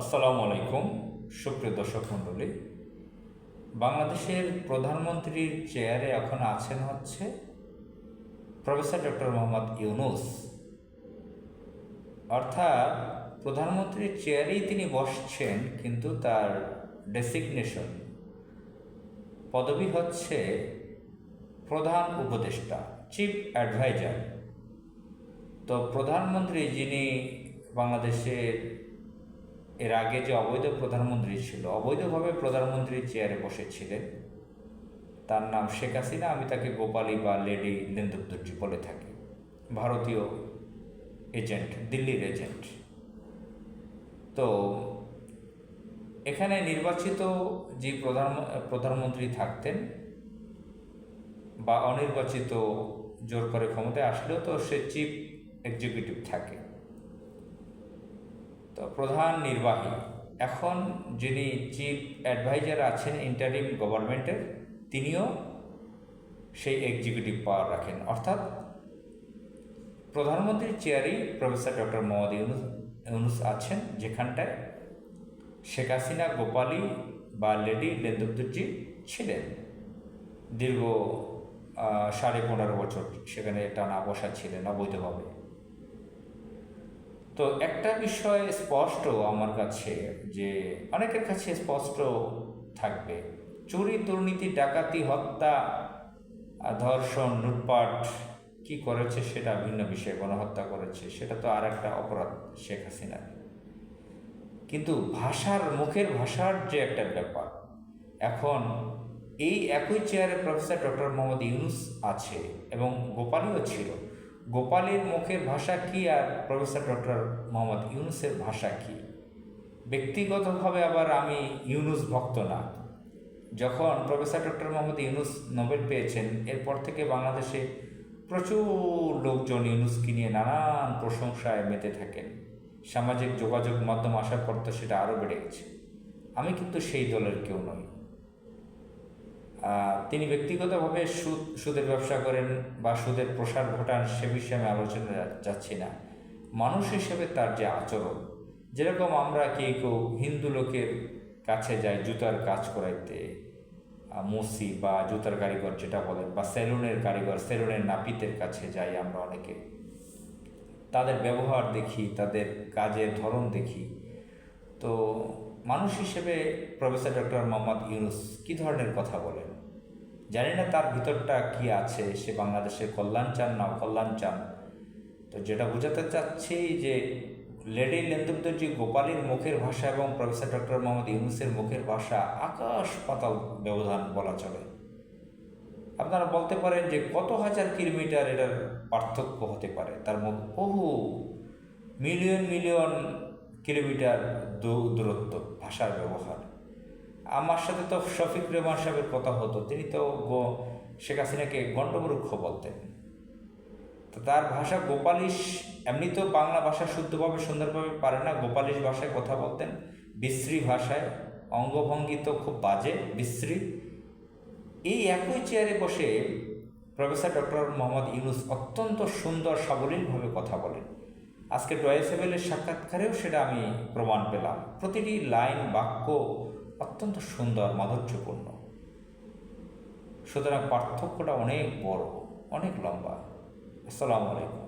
আসসালামু আলাইকুম, সুপ্রিয় দর্শক মণ্ডলী। বাংলাদেশের প্রধানমন্ত্রীর চেয়ারে এখন আছেন হচ্ছে প্রফেসর ডক্টর মোহাম্মদ ইউনুস। অর্থাৎ প্রধানমন্ত্রীর চেয়ারেই তিনি বসছেন, কিন্তু তার ডেসিগনেশন পদবি হচ্ছে প্রধান উপদেষ্টা, চিফ অ্যাডভাইজার। তো প্রধানমন্ত্রী যিনি বাংলাদেশের এর আগে যে অবৈধ প্রধানমন্ত্রী ছিল, অবৈধভাবে প্রধানমন্ত্রীর চেয়ারে বসেছিলেন। তার নাম শেখ হাসিনা, আমি তাকে গোপালী বা লেডি লেন্দুদ্দর্জি বলে থাকি। ভারতীয় এজেন্ট দিল্লির এজেন্ট তো এখানে নির্বাচিত যে প্রধান, প্রধানমন্ত্রী থাকতেন বা অনির্বাচিত জোর করে ক্ষমতায় আসলেও তো সে চিফ এক্সিকিউটিভ থাকে। তো প্রধান নির্বাহী। এখন যিনি চিফ অ্যাডভাইজার আছেন ইন্টারিম গভর্নমেন্টের তিনিও সেই এক্সিকিউটিভ পাওয়ার রাখেন। অর্থাৎ প্রধানমন্ত্রীর চেয়ারেই প্রফেসর ডক্টর মোহাম্মদ ইউনুস ইউনুস আছেন যেখানটায় শেখ হাসিনা গোপালী বা লেডি লেন্দুদ্দুজি ছিলেন। দীর্ঘ সাড়ে পনেরো বছর সেখানে টানা বসা ছিলেন অবৈধভাবে। তো একটা বিষয় স্পষ্ট আমার কাছে যে অনেকের কাছে স্পষ্ট থাকবে। চুরি, দুর্নীতি, ডাকাতি, হত্যা ধর্ষণ, লুটপাট কি করেছে সেটা ভিন্ন বিষয়ে, গণহত্যা করেছে, সেটা তো আর একটা অপরাধ শেখ হাসিনার। কিন্তু ভাষার, মুখের ভাষার যে একটা ব্যাপার, এখন এই একই চেয়ারে প্রফেসর ডক্টর মোহাম্মদ ইউনুস আছে এবং গোপালীও ছিল। গোপালীর মুখের ভাষা কি আর প্রফেসর ডক্টর মোহাম্মদ ইউনুসের ভাষা কি? ব্যক্তিগতভাবে আবার আমি ইউনুস ভক্ত না। যখন professor doctor Mohammad Yunus Nobel পেয়েছেন, এরপর থেকে বাংলাদেশে প্রচুর লোকজন ইউনুসকে নিয়ে নানান প্রশংসায় মেতে থাকেন। সামাজিক যোগাযোগ মাধ্যম আসার পর তো সেটা আরও বেড়ে গেছে। আমি কিন্তু সেই দলের কেউ নই। তিনি ব্যক্তিগতভাবে সুদ, সুদের ব্যবসা করেন বা সুদের প্রসার ঘটান সে বিষয়ে আমি আলোচনা যাচ্ছি না। মানুষ হিসেবে তার যে আচরণ, যেরকম আমরা কেউ কেউ হিন্দু লোকের কাছে যাই জুতার কাজ করাইতে মুসি বা জুতার কারিগর যেটা বলেন বা সেলুনের কারিগর, সেলুনের নাপিতের কাছে যাই আমরা অনেকে। তাদের ব্যবহার দেখি, তাদের কাজের ধরন দেখি। তো মানুষ হিসেবে প্রফেসর ডক্টর মোহাম্মদ ইউনুস কী ধরনের কথা বলেন? জানি না তার ভিতরটা কি আছে, সে বাংলাদেশের কল্যাণ চান, না অকল্যাণ চান। তো যেটা বোঝাতে চাচ্ছি যে লেডি লেন্দুদ্দর্জি গোপালীর মুখের ভাষা এবং প্রফেসর ডক্টর মোহাম্মদ ইউনুসের মুখের ভাষা আকাশ পাতাল ব্যবধান বলা চলে। আপনারা বলতে পারেন যে কত হাজার কিলোমিটার এটার পার্থক্য হতে পারে। তার মধ্যে বহু মিলিয়ন মিলিয়ন কিলোমিটার দূরত্ব, ভাষার ব্যবহার। আমার সাথে তো শফিক রেমান সাহেবের কথা হতো, তিনি তো শেখ হাসিনাকে গণ্ডমূর্খ বলতেন। তো তার ভাষা গোপালিশ এমনি তো বাংলা ভাষা শুদ্ধভাবে, সুন্দরভাবে পারে না, গোপালিশ ভাষায় কথা বলতেন। বিশ্রী ভাষায়, অঙ্গভঙ্গি তো খুব বাজে, বিশ্রী। এই একই চেয়ারে বসে প্রফেসর ডক্টর মোহাম্মদ ইউনুস অত্যন্ত সুন্দর, সাবলীলভাবে কথা বলেন। আজকে ডয়েসেবেলের সাক্ষাৎকারেও সেটা আমি প্রমাণ পেলাম। প্রতিটি লাইন, বাক্য অত্যন্ত সুন্দর, মাধুর্যপূর্ণ। সুতরাং পার্থক্যটা অনেক বড়, অনেক লম্বা। আসসালামু আলাইকুম।